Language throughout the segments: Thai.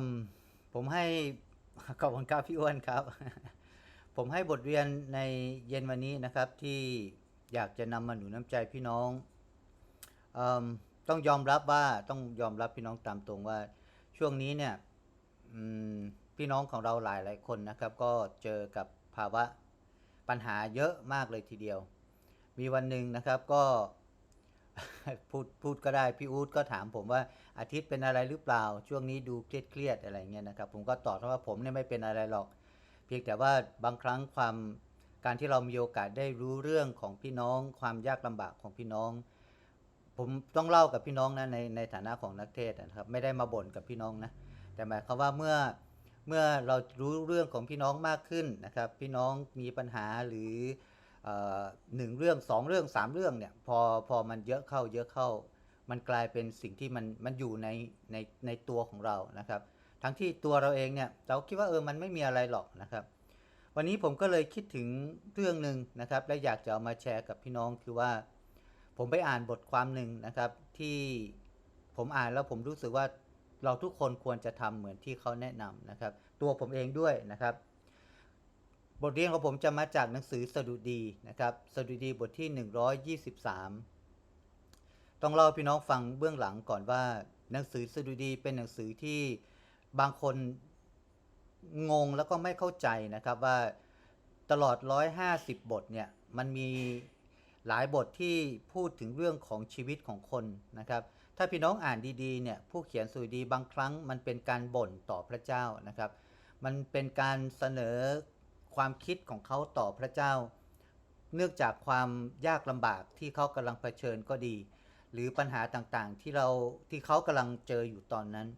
มผมให้ขอบคุณครับพี่อ้วนครับ ผมให้บทเรียนในเย็นวันนี้นะครับที่อยากจะนำมาหนุนน้ำใจพี่น้องอต้องยอมรับว่าต้องยอมรับพี่น้องตามตรงว่าช่วงนี้เนี่ยพี่น้องของเราหลายหลายคนนะครับ ก็เจอกับภาวะปัญหาเยอะมากเลยทีเดียว มีวันหนึ่งนะครับก็ พูดพูดก็ได้พี่อู๊ดก็ถามผมว่าอาทิตย์เป็นอะไรหรือเปล่า ช่วงนี้ดูเครียดเครียดอะไรเงี้ยนะครับ ผมก็ตอบเขาว่าผมเนี่ยไม่เป็นอะไรหรอก เพียงแต่ว่าบางครั้งความการที่เรามีโอกาสได้รู้เรื่องของพี่น้อง ความยากลำบากของพี่น้อง ผมต้องเล่ากับพี่น้องนะในในฐานะของนักเทศนะครับ ไม่ได้มาบ่นกับพี่น้องนะแต่หมายความว่าเมื่อเมื่อเรารู้เรื่องของพี่น้องมากขึ้นนะครับ พี่น้องมีปัญหาหรือ หนึ่งเรื่องสองเรื่องสามเรื่องเนี่ยพอพอมันเยอะเข้าเยอะเข้า มันกลายเป็นสิ่งที่มันมันอยู่ในในในตัวของเรานะครับ ทั้งที่ตัวเราเองเนี่ยเราคิดว่าเออมันไม่มีอะไรหรอกนะครับ วันนี้ผมก็เลยคิดถึงเรื่องหนึ่งนะครับ และอยากจะเอามาแชร์กับพี่น้องคือว่า ผมไปอ่านบทความหนึ่งนะครับที่ผมอ่านแล้วผมรู้สึกว่าเราทุกคนควรจะทำเหมือนที่เขาแนะนำนะครับ ตัวผมเองด้วยนะครับ บทเรียนของผมจะมาจากหนังสือสดุดีนะครับ สดุดีบทที่ 123 ต้องเล่าให้พี่น้องฟังเบื้องหลังก่อนว่าหนังสือสดุดีเป็นหนังสือที่บางคนงงแล้วก็ไม่เข้าใจนะครับว่าตลอด 150 บทเนี่ยมันมีหลายบทที่พูดถึงเรื่องของชีวิตของคนนะครับ ถ้าพี่น้องอ่านดีๆเนี่ยผู้เขียนสดุดีบางครั้งมันเป็นการบ่นต่อพระเจ้านะครับ มันเป็นการเสนอ ความคิดของเขาต่อพระเจ้า เนื่องจากความยากลำบากที่เขากำลังเผชิญก็ดี หรือปัญหาต่างๆ ที่เราที่เขากำลังเจออยู่ตอนนั้น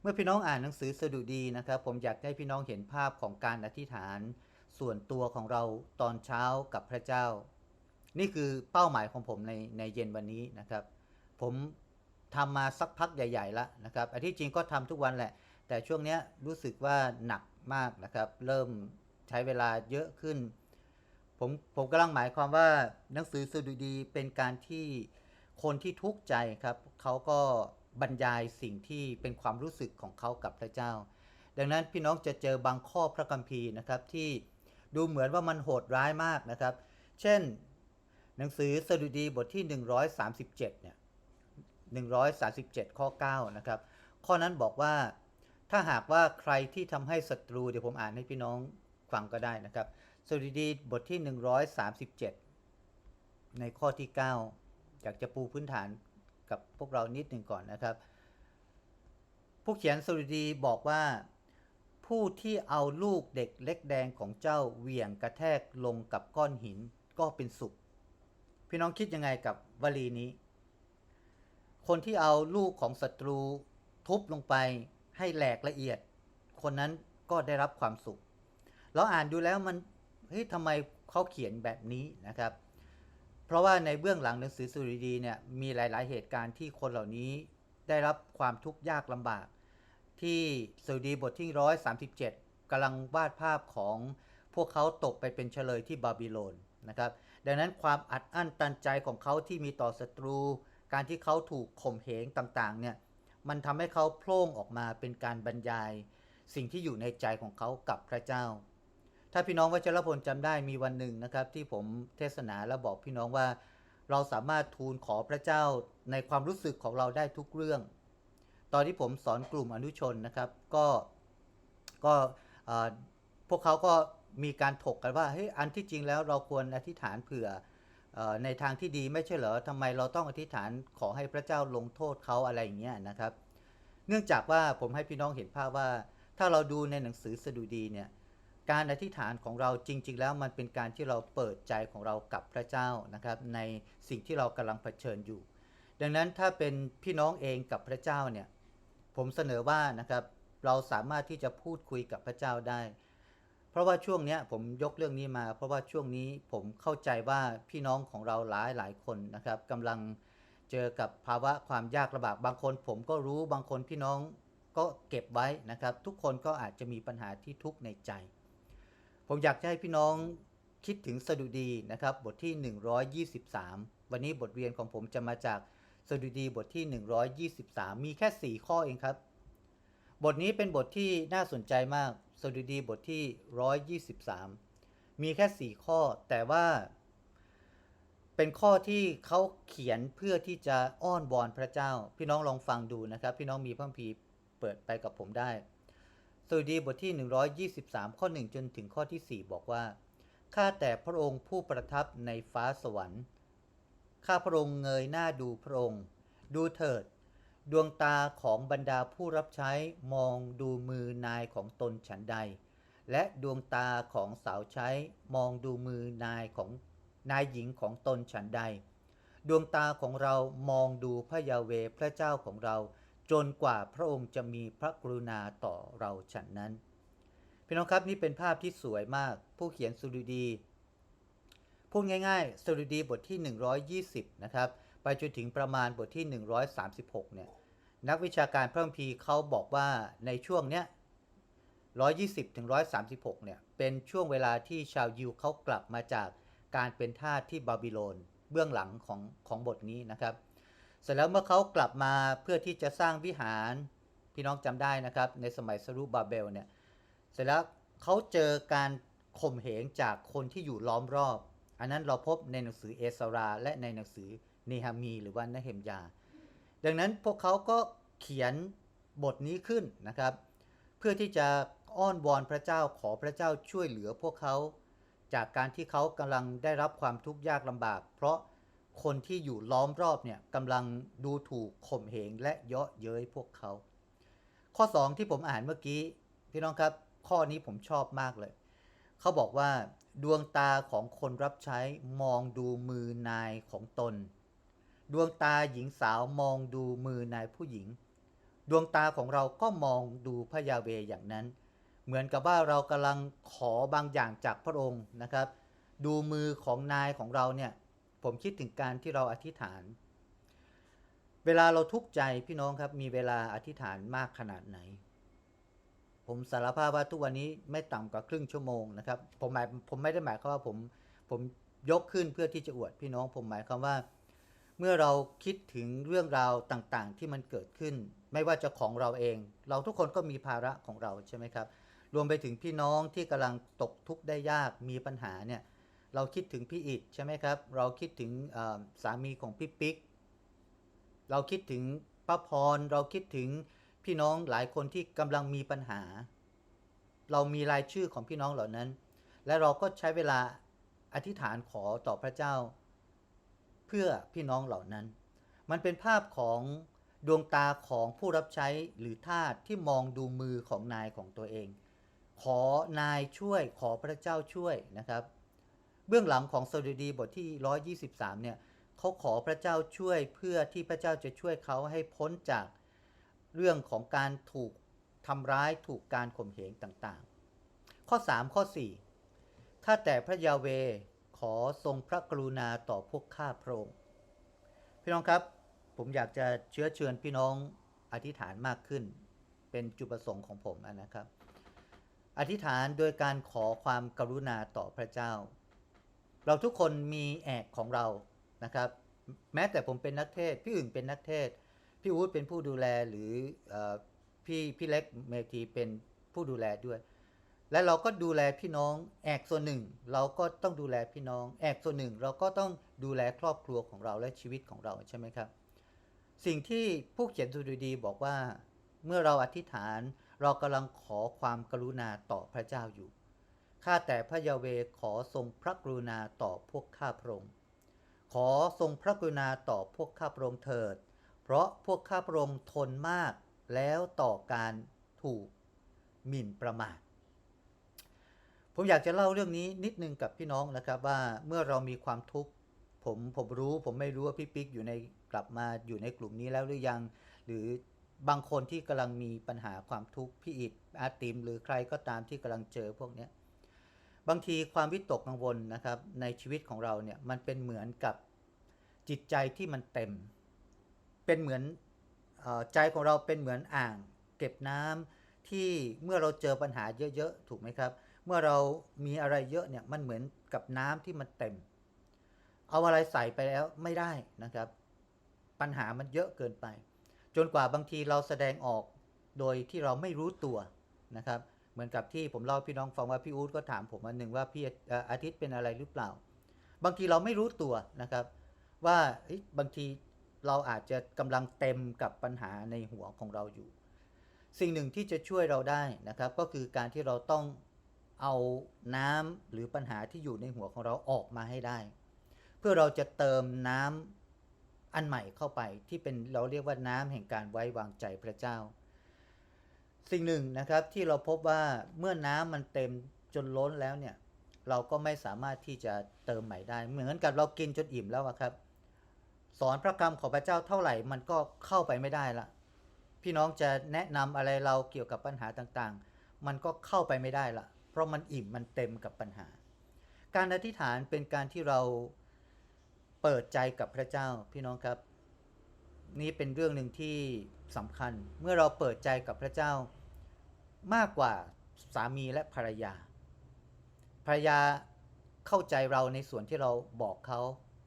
เมื่อพี่น้องอ่านหนังสือสดุดีนะครับ ผมอยากให้พี่น้องเห็นภาพของการอธิษฐาน ส่วนตัวของเราตอนเช้ากับพระเจ้า นี่คือเป้าหมายของผมในในเย็นวันนี้นะครับ ผมทำมาสักพักใหญ่ๆแล้วนะครับอันที่จริงก็ทำทุกวันแหละ แต่ช่วงนี้รู้สึกว่าหนักมากนะครับ เริ่ม ใช้เวลาเยอะขึ้น ผมผมกำลังหมายความว่าหนังสือสดุดีเป็นการที่คนที่ทุกข์ใจครับเขาก็บรรยายสิ่งที่เป็นความรู้สึกของเขากับพระเจ้า ดังนั้นพี่น้องจะเจอบางข้อพระคัมภีร์นะครับที่ดูเหมือนว่ามันโหดร้ายมากนะครับ เช่น หนังสือสดุดีบทที่ 137 เนี่ย 137 ข้อ 9 นะครับ ข้อนั้นบอกว่าถ้าหากว่าใครที่ทำให้ศัตรู เดี๋ยวผมอ่านให้พี่น้อง ฟังก็ได้นะครับสดุดีบทที่ 137 ในข้อที่ 9 อยากจะปูพื้นฐานกับพวกเรานิดหนึ่งก่อนนะครับ ผู้เขียนสดุดีบอกว่า ผู้ที่เอาลูกเด็กเล็กแดงของเจ้าเหวี่ยงกระแทกลงกับก้อนหินก็เป็นสุข พี่น้องคิดยังไงกับวลีนี้ คนที่เอาลูกของศัตรูทุบลงไปให้แหลกละเอียด คนนั้นก็ได้รับความสุข เราอ่านดูแล้วมันเฮ้ยทำไมเขาเขียนแบบนี้นะครับ เพราะว่าในเบื้องหลังหนังสือสุริดีเนี่ยมีหลาย ๆ เหตุการณ์ที่คนเหล่านี้ได้รับความทุกข์ยากลำบาก ที่สุริดีบทที่137กำลังวาดภาพของพวกเขาตกไปเป็นเฉลยที่บาบิโลนนะครับดังนั้นความอัดอั้นตันใจของเขาที่มีต่อศัตรู การที่เขาถูกข่มเหงต่าง ๆ เนี่ยมันทำให้เขาโพล่งออกมาเป็นการบรรยาย สิ่งที่อยู่ในใจของเขากับพระเจ้า ถ้าพี่น้องวัชรพลจำได้มีวันหนึ่งนะครับ ที่ผมเทศนาและบอกพี่น้องว่า เราสามารถทูลขอพระเจ้าในความรู้สึกของเราได้ทุกเรื่อง ตอนที่ผมสอนกลุ่มอนุชนนะครับก็ก็พวกเขาก็มีการถกกันว่าเฮ้ยอันที่จริงแล้วเราควรอธิษฐานเผื่อออในทางที่ดีไม่ใช่เหรอทำไมเราต้องอธิษฐานขอให้พระเจ้าลงโทษเขาอะไรอย่างเงี้ยนะครับ เนื่องจากว่าผมให้พี่น้องเห็นภาพว่า ถ้าเราดูในหนังสือสดุดีเนี่ย การอธิษฐานของเราจริง ๆ แล้วมันเป็นการที่เราเปิดใจของเรากับพระเจ้านะครับในสิ่งที่เรากำลังเผชิญอยู่ ดังนั้นถ้าเป็นพี่น้องเองกับพระเจ้าเนี่ยผมเสนอว่านะครับเราสามารถที่จะพูดคุยกับพระเจ้าได้ เพราะว่าช่วงนี้ผมยกเรื่องนี้มา เพราะว่าช่วงนี้ผมเข้าใจว่าพี่น้องของเราหลายหลายคนนะครับกำลังเจอกับภาวะความยากลำบากบางคนผมก็รู้บางคนพี่น้องก็เก็บไว้นะครับ ทุกคนก็อาจจะมีปัญหาที่ทุกข์ในใจ ผมอยากจะให้พี่น้องคิดถึงสดุดีนะครับบทที่ 123 วันนี้บทเรียนของผมจะมาจากสดุดีบทที่ 123 มีแค่ 4 ข้อเองครับ บทนี้เป็นบทที่น่าสนใจมากสดุดีบทที่ 123 มีแค่ 4 ข้อ แต่ว่า เป็นข้อที่เขาเขียนเพื่อที่จะอ้อนวอนพระเจ้า พี่น้องลองฟังดูนะครับ พี่น้องมีพระคัมภีร์เปิดไปกับผมได้ สดุดีบทที่ 123 ข้อ 1 จนถึงข้อที่ 4 บอกว่า ข้าแต่พระองค์ผู้ประทับในฟ้าสวรรค์ ข้าพระองค์เงยหน้าดูพระองค์ ดูเถิด ดวงตาของบรรดาผู้รับใช้มองดูมือนายของตนฉันใด และดวงตาของสาวใช้มองดูมือนายของนายหญิงของตนฉันใด ดวงตาของเรามองดูพระยาเวพระเจ้าของเรา จนกว่าพระองค์จะมีพระกรุณาต่อเราฉันนั้นพี่น้องครับนี่เป็นภาพที่สวยมาก ผู้เขียนสุดุดีพูดง่ายๆสดุดีบทที่ 120 นะครับ ไปจนถึงประมาณบทที่ 136 เนี่ย นักวิชาการพระคัมภีร์เขาบอกว่าในช่วงเนี้ย 120 ถึง 136 เนี่ย เป็นช่วงเวลาที่ชาวยิวเขากลับมาจากการเป็นทาสที่บาบิโลน เบื้องหลังของของบทนี้นะครับ สร็จแล้วเมื่อเขากลับมาเพื่อที่จะสร้างวิหาร พี่น้องจำได้นะครับ ในสมัยสรุบาเบลเนี่ยเสร็จแล้วเขาเจอการข่มเหงจากคนที่อยู่ล้อมรอบ อันนั้นเราพบในหนังสือเอสรา และในหนังสือเนหามี หรือว่านเฮมยา ดังนั้นพวกเขาก็เขียนบทนี้ขึ้นนะครับ เพื่อที่จะอ้อนวอนพระเจ้าขอพระเจ้าช่วยเหลือพวกเขา จากการที่เขากำลังได้รับความทุกข์ยากลำบาก เพราะ คนที่อยู่ล้อมรอบเนี่ยกำลังดูถูกข่มเหงและเยาะเย้ยพวกเขา ข้อ 2 ที่ผมอ่านเมื่อกี้ พี่น้องครับ ข้อนี้ผมชอบมากเลย เขาบอกว่า ดวงตาของคนรับใช้มองดูมือนายของตน ดวงตาหญิงสาวมองดูมือนายผู้หญิง ดวงตาของเราก็มองดูพระยาเวอย่างนั้น เหมือนกับว่าเรากำลังขอบางอย่างจากพระองค์นะครับ ดูมือของนายของเราเนี่ย ผมคิดถึงการที่เราอธิษฐาน เวลาเราทุกข์ใจพี่น้องครับ มีเวลาอธิษฐานมากขนาดไหน ผมสารภาพว่าทุกวันนี้ไม่ต่ำกว่าครึ่งชั่วโมงนะครับ ผมหมายผมไม่ได้หมายความว่าผมผมยกขึ้นเพื่อที่จะอวดพี่น้อง ผมหมายความว่า เมื่อเราคิดถึงเรื่องราวต่างๆ ที่มันเกิดขึ้น ไม่ว่าจะของเราเอง เราทุกคนก็มีภาระของเราใช่ไหมครับ รวมไปถึงพี่น้องที่กำลังตกทุกข์ได้ยากมีปัญหาเนี่ย เราคิดถึงพี่อิดใช่ไหมครับ เราคิดถึงสามีของพี่ปิ๊ก เราคิดถึงป้าพร เราคิดถึงพี่น้องหลายคนที่กำลังมีปัญหา เรามีรายชื่อของพี่น้องเหล่านั้น และเราก็ใช้เวลาอธิษฐานขอต่อพระเจ้า เพื่อพี่น้องเหล่านั้น มันเป็นภาพของดวงตาของผู้รับใช้หรือทาสที่มองดูมือของนายของตัวเอง ขอนายช่วยขอพระเจ้าช่วยนะครับ เบื้องหลังของสดุดีบทที่ 123 เนี่ยเขาขอพระเจ้าช่วยเพื่อที่พระเจ้าจะช่วยเขาให้พ้นจากเรื่องของการถูกทำร้ายถูกการข่มเหงต่างๆ ข้อ 3 ข้อ 4 ข้าแต่พระยาเวขอทรงพระกรุณาต่อพวกข้าพระองค์พี่น้องครับผมอยากจะเชื้อเชิญพี่น้องอธิษฐานมากขึ้น เป็นจุดประสงค์ของผมนะครับ อธิษฐานโดยการขอความกรุณาต่อพระเจ้า เราทุกคนมีแอกของเรานะครับ แม้แต่ผมเป็นนักเทศ พี่อื่นเป็นนักเทศ พี่อู๊ดเป็นผู้ดูแลหรืออพี่พี่เล็กเมทีเป็นผู้ดูแลด้วย และเราก็ดูแลพี่น้อง แอกส่วนหนึ่ง เราก็ต้องดูแลพี่น้อง แอกส่วนหนึ่ง เราก็ต้องดูแลครอบครัวของเราและชีวิตของเราใช่ไหมครับ สิ่งที่ผู้เขียนสุดดีบอกว่า เมื่อเราอธิษฐานเรากำลังขอความกรุณาต่อพระเจ้าอยู่ ข้าแต่พระยาเวขอทรงพระกรุณาต่อพวกข้าพระองค์ ขอทรงพระกรุณาต่อพวกข้าพระองค์เถิด เพราะพวกข้าพระองค์ทนมากแล้วต่อการถูกหมิ่นประมาท ผมอยากจะเล่าเรื่องนี้นิดนึงกับพี่น้องนะครับว่าเมื่อเรามีความทุกข์ผมผมรู้ผมไม่รู้ว่าพี่ปิ๊กอยู่ในกลับมาอยู่ในกลุ่มนี้แล้วหรือยัง หรือบางคนที่กำลังมีปัญหาความทุกข์พี่อิดอาติม หรือใครก็ตามที่กำลังเจอพวกเนี้ย บางทีความวิตกกังวลนะครับในชีวิตของเราเนี่ยมันเป็นเหมือนกับจิตใจที่มันเต็ม เป็นเหมือนอใจของเราเป็นเหมือนอ่าง เก็บน้ำที่เมื่อเราเจอปัญหาเยอะๆถูกไหมครับ เมื่อเรามีอะไรเยอะเนี่ยมันเหมือนกับน้ำที่มันเต็ม เอาอะไรใส่ไปแล้วไม่ได้นะครับ ปัญหามันเยอะเกินไป จนกว่าบางทีเราแสดงออกโดยที่เราไม่รู้ตัวนะครับ เหมือนกับที่ผมเล่าพี่น้องฟังว่าพี่อู๊ดก็ถามผมวันหนึ่งว่าพี่อาทิตย์เป็นอะไรหรือเปล่า บางทีเราไม่รู้ตัวนะครับ ว่าบางทีเราอาจจะกำลังเต็มกับปัญหาในหัวของเราอยู่ สิ่งหนึ่งที่จะช่วยเราได้นะครับ ก็คือการที่เราต้องเอาน้ำหรือปัญหาที่อยู่ในหัวของเราออกมาให้ได้ เพื่อเราจะเติมน้ำอันใหม่เข้าไปที่เป็นเราเรียกว่าน้ำแห่งการไว้วางใจพระเจ้า สิ่งหนึ่งนะครับที่เราพบว่าเมื่อน้ำมันเต็มจนล้นแล้วเนี่ย เราก็ไม่สามารถที่จะเติมใหม่ได้ เหมือนกับเรากินจนอิ่มแล้วอะครับ สอนพระคำของพระเจ้าเท่าไหร่มันก็เข้าไปไม่ได้ละพี่น้องจะแนะนำอะไรเราเกี่ยวกับปัญหาต่างๆ มันก็เข้าไปไม่ได้ละเพราะมันอิ่มมันเต็มกับปัญหา การอธิษฐานเป็นการที่เราเปิดใจกับพระเจ้าพี่น้องครับ นี่เป็นเรื่องหนึ่งที่สำคัญ เมื่อเราเปิดใจกับพระเจ้า มากกว่าสามีและภรรยา ภรรยาเข้าใจเราในส่วนที่เราบอกเขา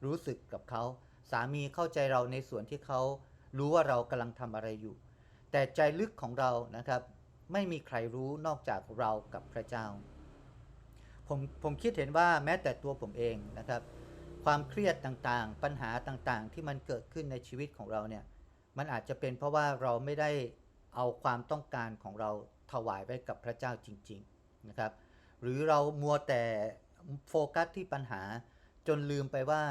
รู้สึกกับเขา สามีเข้าใจเราในส่วนที่เขารู้ว่าเรากำลังทำอะไรอยู่ แต่ใจลึกของเรานะครับ ไม่มีใครรู้นอกจากเรากับพระเจ้า ผมผมคิดเห็นว่าแม้แต่ตัวผมเองนะครับ ความเครียดต่างๆ ปัญหาต่างๆ ที่มันเกิดขึ้นในชีวิตของเราเนี่ยมันอาจจะเป็นเพราะว่าเราไม่ได้เอาความต้องการของเรา ถวายไว้กับพระเจ้าจริงๆนะครับหรือเรามัวแต่โฟกัสที่ปัญหาจนลืมไปว่า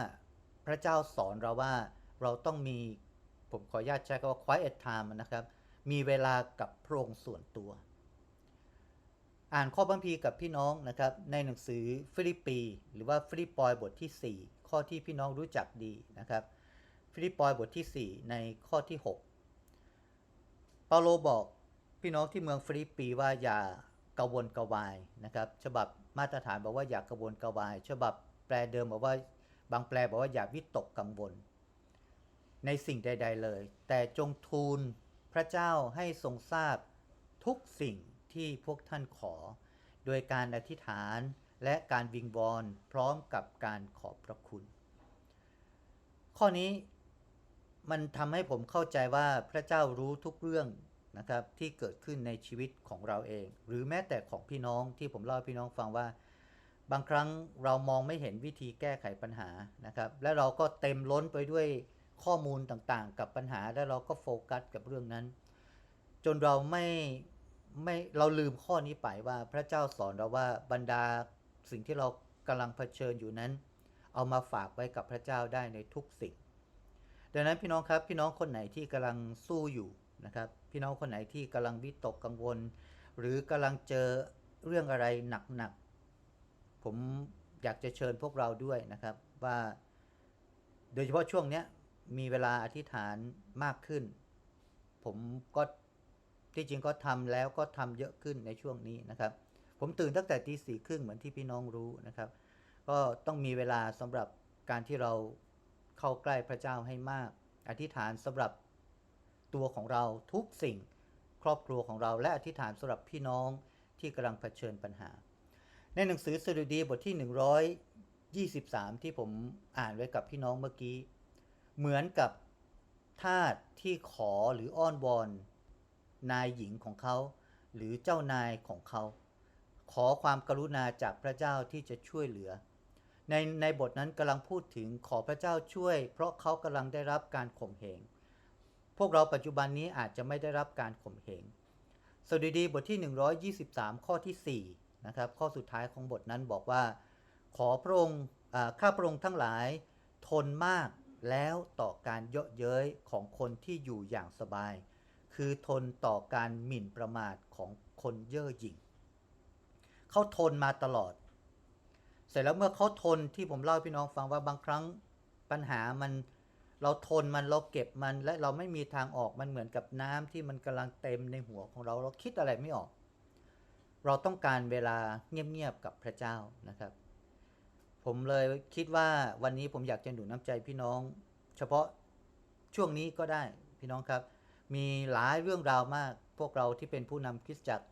พระเจ้าสอนเราว่าเราต้องมีผมขออนุญาตใช้คำว่า quiet time นะครับ มีเวลากับพระองค์ส่วนตัว อ่านข้อบัมพีร์กับพี่น้องนะครับ ในหนังสือฟิลิปปี หรือว่าฟิลิปปอยบทที่ 4 ข้อที่พี่น้องรู้จักดีนะครับ ฟิลิปปอยบทที่ 4 ในข้อที่ 6 เปาโลบอก พี่น้องที่เมืองฟิลิปปีว่าอย่ากระวนกระวายนะครับ ฉบับมาตรฐานบอกว่าอย่ากระวนกระวาย ฉบับแปลเดิมบอกว่าบางแปลบอกว่าอย่าวิตกกังวล ในสิ่งใด ๆเลย แต่จงทูลพระเจ้าให้ทรงทราบทุกสิ่งที่พวกท่านขอ โดยการอธิษฐานและการวิงวอนพร้อมกับการขอบพระคุณ ข้อนี้มันทำให้ผมเข้าใจว่าพระเจ้ารู้ทุกเรื่อง นะครับที่เกิดขึ้นในชีวิตของเราเอง หรือแม้แต่ของพี่น้องที่ผมเล่าพี่น้องฟังว่า บางครั้งเรามองไม่เห็นวิธีแก้ไขปัญหานะครับ และเราก็เต็มล้นไปด้วยข้อมูลต่างๆ กับปัญหาแล้วเราก็โฟกัสกับเรื่องนั้น จนเราไม่ไม่เราลืมข้อนี้ไปว่าพระเจ้าสอนเราว่าบรรดาสิ่งที่เรากำลังเผชิญอยู่นั้น เอามาฝากไว้กับพระเจ้าได้ในทุกสิ่ง ดังนั้นพี่น้องครับพี่น้องคนไหนที่กำลังสู้อยู่ นะครับ พี่น้องคนไหนที่กำลังวิตกกังวล หรือกำลังเจอเรื่องอะไรหนักๆผมอยากจะเชิญพวกเราด้วยนะครับว่า โดยเฉพาะช่วงเนี้ยมีเวลาอธิษฐานมากขึ้น ผมก็ที่จริงก็ทำแล้วก็ทำเยอะขึ้นในช่วงนี้นะครับ ผมตื่นตั้งแต่ตีสี่ครึ่งเหมือนที่พี่น้องรู้นะครับ ก็ต้องมีเวลาสำหรับการที่เราเข้าใกล้พระเจ้าให้มาก อธิษฐานสำหรับ ตัวของเราทุกสิ่ง ครอบครัวของเราและอธิษฐานสำหรับพี่น้องที่กำลังเผชิญปัญหา ในหนังสือสดุดีบทที่ 123 ที่ผมอ่านไว้กับพี่น้องเมื่อกี้ เหมือนกับทาสที่ขอหรืออ้อนวอนนายหญิงของเขา หรือเจ้านายของเขา ขอความกรุณาจากพระเจ้าที่จะช่วยเหลือ ในในบทนั้นกำลังพูดถึงขอพระเจ้าช่วย เพราะเขากำลังได้รับการข่มเหง วกเราปัจจุบันนี้อาจจะไม่ได้รับการข่มเหงสดุดีบทที่ 123 ข้อที่4นะครับข้อสุดท้ายของบทนั้นบอกว่า ขอพระองค์อ่าข้าพระองค์ทั้งหลาย ทนมากแล้วต่อการเยาะเย้ยของคนที่อยู่อย่างสบาย คือทนต่อการหมิ่นประมาทของคนเย่อหยิ่งเขาทนมาตลอด เสร็จแล้วเมื่อเขาทนที่ผมเล่าพี่น้องฟังว่าบางครั้งปัญหามัน เราทนมันเราเก็บมันและเราไม่มีทางออกมันเหมือนกับน้ำที่มันกำลังเต็มในหัวของเราเราคิดอะไรไม่ออก เราต้องการเวลาเงียบๆกับพระเจ้านะครับ ผมเลยคิดว่าวันนี้ผมอยากจะหนุนน้ำใจพี่น้อง เฉพาะช่วงนี้ก็ได้พี่น้องครับ มีหลายเรื่องราวมาก พวกเราที่เป็นผู้นำคริสตจักร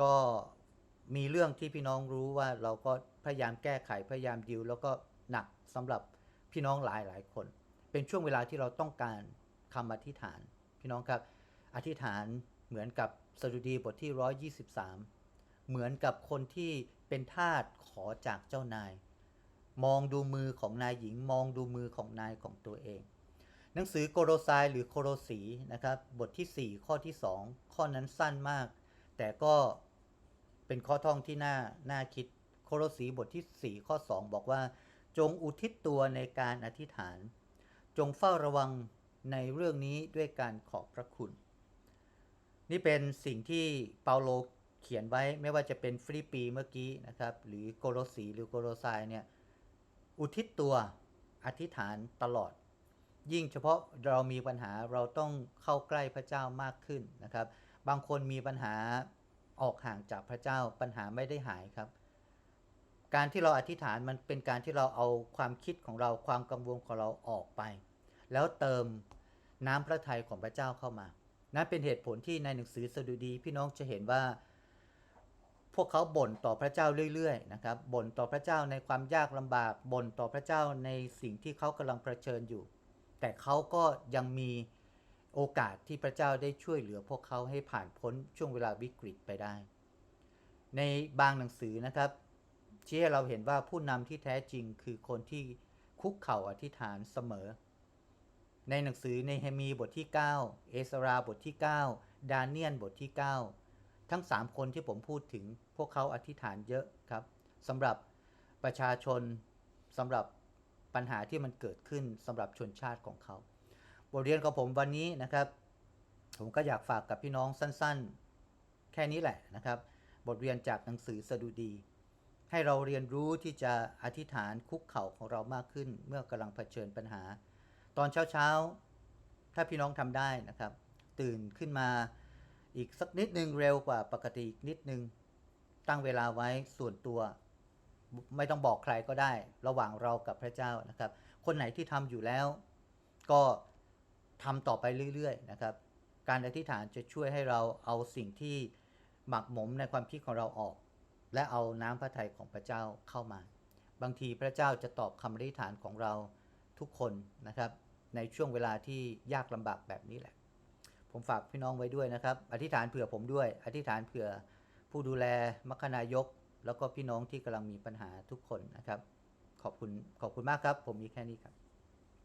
ก็มีเรื่องที่พี่น้องรู้ว่าเราก็พยายามแก้ไขพยายามดิวแล้วก็หนักสำหรับ พี่น้องหลายหลายคน เป็นช่วงเวลาที่เราต้องการคำอธิษฐาน พี่น้องครับอธิษฐานเหมือนกับสดุดีบทที่ 123 เหมือนกับคนที่เป็นทาสขอจากเจ้านาย มองดูมือของนายหญิง มองดูมือของนายของตัวเอง หนังสือโกโรไซหรือโคโรสีนะครับบทที่ 4 ข้อที่ 2 ข้อนั้นสั้นมาก แต่ก็เป็นข้อท่องที่น่าน่าคิดโคโรสีบทที่ 4 ข้อ 2 บอกว่า จงอุทิศตัวในการอธิษฐาน จงเฝ้าระวังในเรื่องนี้ด้วยการขอบพระคุณ นี่เป็นสิ่งที่เปาโลเขียนไว้ไม่ว่าจะเป็นฟิลิปปีเมื่อกี้นะครับ หรือโกโลสีหรือโกโลไซเนี่ยอุทิศตัวอธิษฐานตลอด ยิ่งเฉพาะเรามีปัญหาเราต้องเข้าใกล้พระเจ้ามากขึ้นนะครับ บางคนมีปัญหาออกห่างจากพระเจ้าปัญหาไม่ได้หายครับ การที่เราอธิษฐานมันเป็นการที่เราเอาความคิดของเราความกังวลของเราออกไป แล้วเติมน้ำพระทัยของพระเจ้าเข้ามานั่นเป็นเหตุผลที่ในหนังสือสดุดี พี่น้องจะเห็นว่า พวกเขาบ่นต่อพระเจ้าเรื่อยๆนะครับบ่นต่อพระเจ้าในความยากลำบากบ่นต่อพระเจ้าในสิ่งที่เขากำลังเผชิญอยู่ แต่เขาก็ยังมีโอกาสที่พระเจ้าได้ช่วยเหลือพวกเขาให้ผ่านพ้นช่วงเวลาวิกฤตไปได้ ในบางหนังสือนะครับ ชี้ให้เราเห็นว่าผู้นำที่แท้จริงคือคนที่คุกเข่าอธิษฐานเสมอ ในหนังสือในเฮมีบทที่ 9 เอสราบทที่ 9 ดาเนียนบทที่ 9 ทั้ง 3 คนที่ผมพูดถึงพวกเขาอธิษฐานเยอะครับสำหรับประชาชนสำหรับปัญหาที่มันเกิดขึ้นสำหรับชนชาติของเขา บทเรียนของผมวันนี้นะครับ ผมก็อยากฝากกับพี่น้องสั้นๆ แค่นี้แหละนะครับ บทเรียนจากหนังสือสดุดี ให้เราเรียนรู้ที่จะอธิษฐานคุกเข่าของเรามากขึ้น เมื่อกำลังเผชิญปัญหา ตอนเช้าๆ ถ้าพี่น้องทำได้นะครับ ตื่นขึ้นมาอีกสักนิดนึงเร็วกว่าปกติอีกนิดนึง ตั้งเวลาไว้ส่วนตัว ไม่ต้องบอกใครก็ได้ ระหว่างเรากับพระเจ้านะครับ คนไหนที่ทำอยู่แล้ว ก็ทำต่อไปเรื่อยๆนะครับ การอธิษฐานจะช่วยให้เราเอาสิ่งที่หมักหมมในความคิดของเราออก และเอาน้ำพระทัยของพระเจ้าเข้ามา บางทีพระเจ้าจะตอบคำอธิษฐานของเราทุกคนนะครับ ในช่วงเวลาที่ยากลำบากแบบนี้แหละ ผมฝากพี่น้องไว้ด้วยนะครับ อธิษฐานเผื่อผมด้วย อธิษฐานเผื่อผู้ดูแลมัคคณายก แล้วก็พี่น้องที่กำลังมีปัญหาทุกคนนะครับ ขอบคุณขอบคุณมากครับ ผมมีแค่นี้ครับ